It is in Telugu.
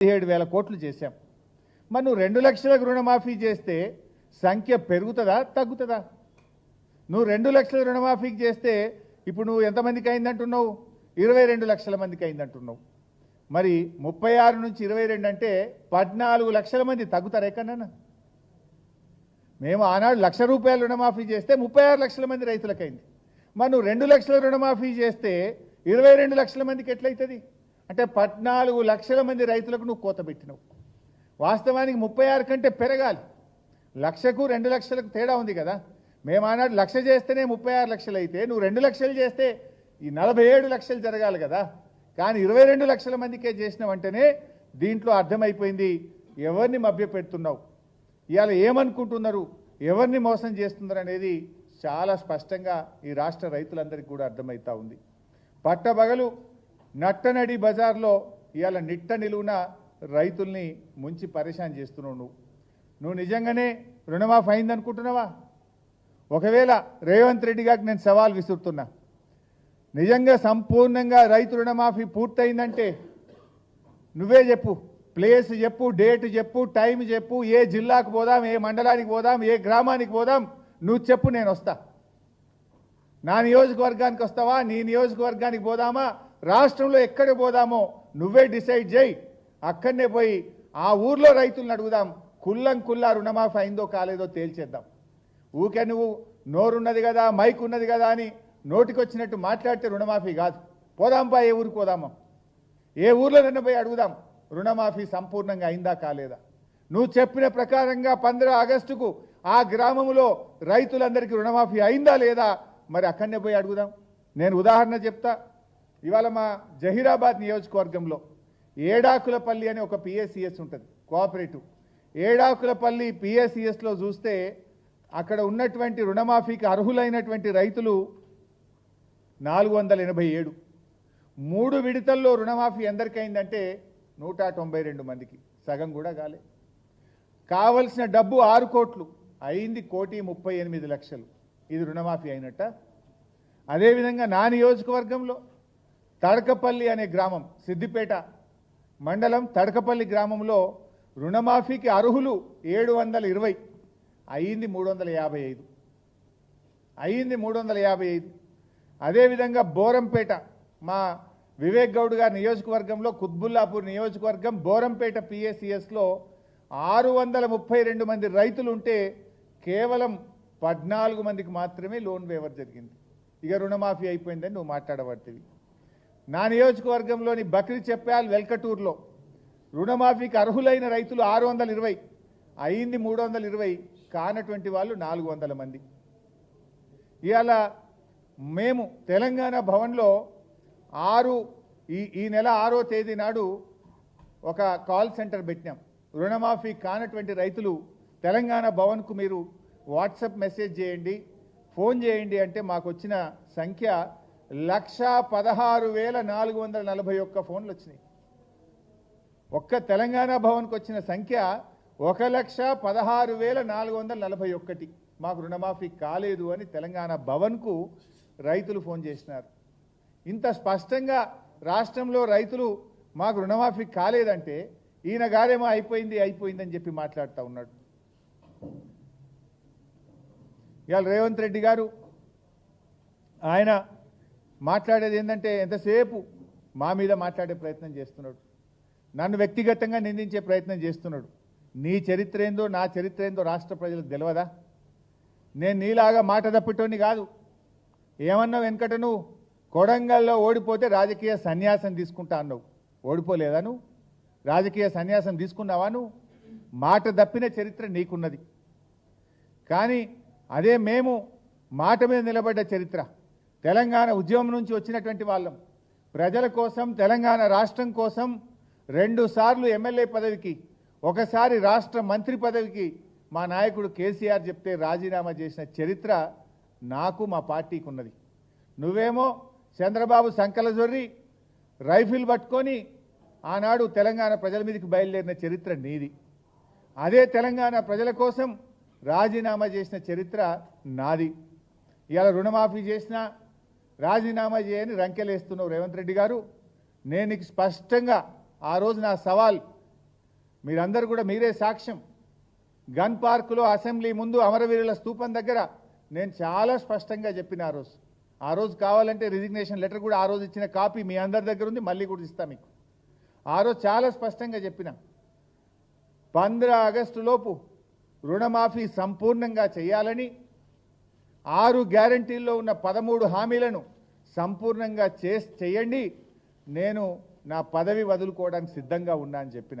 పదిహేడు వేల కోట్లు చేశాం. మరి నువ్వు రెండు లక్షలకు రుణమాఫీ చేస్తే సంఖ్య పెరుగుతుందా తగ్గుతుందా? నువ్వు రెండు లక్షల రుణమాఫీకి చేస్తే ఇప్పుడు నువ్వు ఎంతమందికి అయిందంటున్నావు? ఇరవై రెండు లక్షల మందికి అయిందంటున్నావు. మరి ముప్పై ఆరు నుంచి ఇరవై రెండు అంటే పద్నాలుగు లక్షల మంది తగ్గుతారు ఎక్కడన్నా మేము ఆనాడు లక్ష రూపాయలు రుణమాఫీ చేస్తే ముప్పై ఆరు లక్షల మంది రైతులకైంది. మరి నువ్వు రెండు లక్షల రుణమాఫీ చేస్తే ఇరవై రెండు లక్షల మందికి ఎట్లయితుంది? అంటే పద్నాలుగు లక్షల మంది రైతులకు నువ్వు కోత పెట్టినావు. వాస్తవానికి ముప్పై ఆరు కంటే పెరగాలి. లక్షకు రెండు లక్షలకు తేడా ఉంది కదా. మేము ఆనాడు లక్ష చేస్తేనే ముప్పై ఆరు లక్షలు అయితే నువ్వు రెండు లక్షలు చేస్తే ఈ నలభై ఏడు లక్షలు జరగాలి కదా. కానీ ఇరవై రెండు లక్షల మందికే చేసినావంటేనే దీంట్లో అర్థమైపోయింది ఎవరిని మభ్యపెడుతున్నావు. ఇవాళ ఏమనుకుంటున్నారు? ఎవరిని మోసం చేస్తున్నారు అనేది చాలా స్పష్టంగా ఈ రాష్ట్ర రైతులందరికీ కూడా అర్థమవుతా ఉంది. పట్టబగలు నట్టనడి బజార్లో ఇవాళ నిట్ట నిలువున రైతుల్ని ముంచి పరేషాన్ చేస్తున్నావు నువ్వు. నువ్వు నిజంగానే రుణమాఫీ అయిందనుకుంటున్నావా? ఒకవేళ రేవంత్ రెడ్డి గారికి నేను సవాల్ విసురుతున్నా. నిజంగా సంపూర్ణంగా రైతు రుణమాఫీ పూర్తయిందంటే నువ్వే చెప్పు. ప్లేస్ చెప్పు డేట్ చెప్పు టైం చెప్పు ఏ జిల్లాకు పోదాం ఏ మండలానికి పోదాం ఏ గ్రామానికి పోదాం నువ్వు చెప్పు నేను వస్తా. నా నియోజకవర్గానికి వస్తావా? నీ నియోజకవర్గానికి పోదామా? రాష్ట్రంలో ఎక్కడ పోదామో నువ్వే డిసైడ్ చేయి. అక్కడనే పోయి ఆ ఊర్లో రైతులను అడుగుదాం. కుల్లం కుల్లా రుణమాఫీ అయిందో కాలేదో తేల్చేద్దాం. ఊకే నువ్వు నోరున్నది కదా మైక్ ఉన్నది కదా అని నోటికొచ్చినట్టు మాట్లాడితే రుణమాఫీ కాదు. పోదాంపా ఏ ఊరికి పోదామా. ఏ ఊర్లో నిన్న పోయి అడుగుదాం. రుణమాఫీ సంపూర్ణంగా అయిందా కాలేదా? నువ్వు చెప్పిన ప్రకారంగా పంద్ర ఆగస్టుకు ఆ గ్రామంలో రైతులందరికీ రుణమాఫీ అయిందా లేదా? మరి అక్కడనే పోయి అడుగుదాం. నేను ఉదాహరణ చెప్తా. ఇవాళ మా జహీరాబాద్ నియోజకవర్గంలో ఏడాకులపల్లి అనే ఒక పిఎస్సిఎస్ ఉంటుంది కోఆపరేటివ్ ఏడాకులపల్లి పిఎస్సిఎస్లో చూస్తే అక్కడ ఉన్నటువంటి రుణమాఫీకి అర్హులైనటువంటి రైతులు నాలుగు వందల ఎనభై ఏడు. మూడు విడతల్లో రుణమాఫీ ఎందరికైందంటే నూట తొంభై రెండు మందికి. సగం కూడా కాలే. కావలసిన డబ్బు ఆరు కోట్లు అయింది కోటి ముప్పై ఎనిమిది లక్షలు. ఇది రుణమాఫీ అయినట్ట. అదేవిధంగా నా నియోజకవర్గంలో తడకపల్లి అనే గ్రామం సిద్దిపేట మండలం తడకపల్లి గ్రామంలో రుణమాఫీకి అర్హులు ఏడు వందల ఇరవై అయింది మూడు వందల యాభై ఐదు. అయింది మూడు వందల యాభై ఐదు. అదేవిధంగా బోరంపేట మా వివేక్ గౌడ్ గారి నియోజకవర్గంలో కుత్బుల్లాపూర్ నియోజకవర్గం బోరంపేట పిఎస్సిఎస్లో ఆరు వందల ముప్పై రెండు మంది రైతులు ఉంటే కేవలం పద్నాలుగు మందికి మాత్రమే లోన్ వేవర్ జరిగింది. ఇక రుణమాఫీ అయిపోయిందని నువ్వు మాట్లాడబడుతుంది నా నియోజకవర్గంలోని బక్రీ చెప్పాల్ వెల్కటూర్లో రుణమాఫీకి అర్హులైన రైతులు ఆరు వందల ఇరవై అయింది మూడు వందల ఇరవై కానటువంటి వాళ్ళు నాలుగు వందల మంది. ఇవాళ మేము తెలంగాణ భవన్లో ఆరు ఈ ఈ నెల ఆరో తేదీ నాడు ఒక కాల్ సెంటర్ పెట్టినాం. రుణమాఫీ కానటువంటి రైతులు తెలంగాణ భవన్కు మీరు వాట్సప్ మెసేజ్ చేయండి ఫోన్ చేయండి అంటే మాకు వచ్చిన సంఖ్య లక్ష పదహారు వేల నాలుగు వందల నలభై ఒక్క ఫోన్లు వచ్చినాయి. ఒక్క తెలంగాణ భవన్కి వచ్చిన సంఖ్య ఒక లక్ష పదహారు వేల నాలుగు వందల నలభై ఒక్కటి. మాకు రుణమాఫీ కాలేదు అని తెలంగాణ భవన్కు రైతులు ఫోన్ చేసినారు. ఇంత స్పష్టంగా రాష్ట్రంలో రైతులు మాకు రుణమాఫీ కాలేదంటే ఈయన గారేమో అయిపోయింది అయిపోయిందని చెప్పి మాట్లాడుతూ ఉన్నాడు. ఇవాళ రేవంత్ రెడ్డి గారు ఆయన మాట్లాడేది ఏంటంటే ఎంతసేపు మా మీద మాట్లాడే ప్రయత్నం చేస్తున్నాడు. నన్ను వ్యక్తిగతంగా నిందించే ప్రయత్నం చేస్తున్నాడు. నీ చరిత్ర ఏందో నా చరిత్ర ఏందో రాష్ట్ర ప్రజలకు తెలియదా నేను నీలాగా మాట తప్పిటోని కాదు. ఏమన్నావు వెనకట నువ్వు? కొడంగల్లో ఓడిపోతే రాజకీయ సన్యాసం తీసుకుంటా అన్నావు. ఓడిపోలేదా నువ్వు? రాజకీయ సన్యాసం తీసుకున్నావా నువ్వు? మాట తప్పిన చరిత్ర నీకున్నది. కానీ అదే మేము మాట మీద నిలబడ్డ చరిత్ర. తెలంగాణ ఉద్యమం నుంచి వచ్చినటువంటి వాళ్ళం. ప్రజల కోసం తెలంగాణ రాష్ట్రం కోసం రెండు సార్లు ఎమ్మెల్యే పదవికి ఒకసారి రాష్ట్ర మంత్రి పదవికి మా నాయకుడు కేసీఆర్ చెప్తే రాజీనామా చేసిన చరిత్ర నాకు మా పార్టీకి ఉన్నది. నువ్వేమో చంద్రబాబు సంకలజొర్రి రైఫిల్ పట్టుకొని ఆనాడు తెలంగాణ ప్రజల మీదకి బయలుదేరిన చరిత్ర నీది. అదే తెలంగాణ ప్రజల కోసం రాజీనామా చేసిన చరిత్ర నాది. ఇవాళ రుణమాఫీ చేసినా రాజీనామా చేయని రంకెలేస్తున్నావు రేవంత్ రెడ్డి గారు నేను స్పష్టంగా ఆ రోజు నా సవాల్ మీరందరూ కూడా మీరే సాక్ష్యం. గన్ పార్కులో అసెంబ్లీ ముందు అమరవీరుల స్తూపం దగ్గర నేను చాలా స్పష్టంగా చెప్పిన ఆ రోజు. ఆ రోజు కావాలంటే రిజిగ్నేషన్ లెటర్ కూడా ఆ రోజు ఇచ్చిన కాపీ మీ అందరి దగ్గర ఉంది మళ్ళీ కూడా ఇస్తా మీకు. ఆ రోజు చాలా స్పష్టంగా చెప్పిన. పంద్ర ఆగస్టు లోపు రుణమాఫీ సంపూర్ణంగా చేయాలని ఆరు గ్యారంటీల్లో ఉన్న పదమూడు హామీలను సంపూర్ణంగా చేస్ చేయండి. నేను నా పదవి వదులుకోవడానికి సిద్ధంగా ఉన్నా అని చెప్పిన.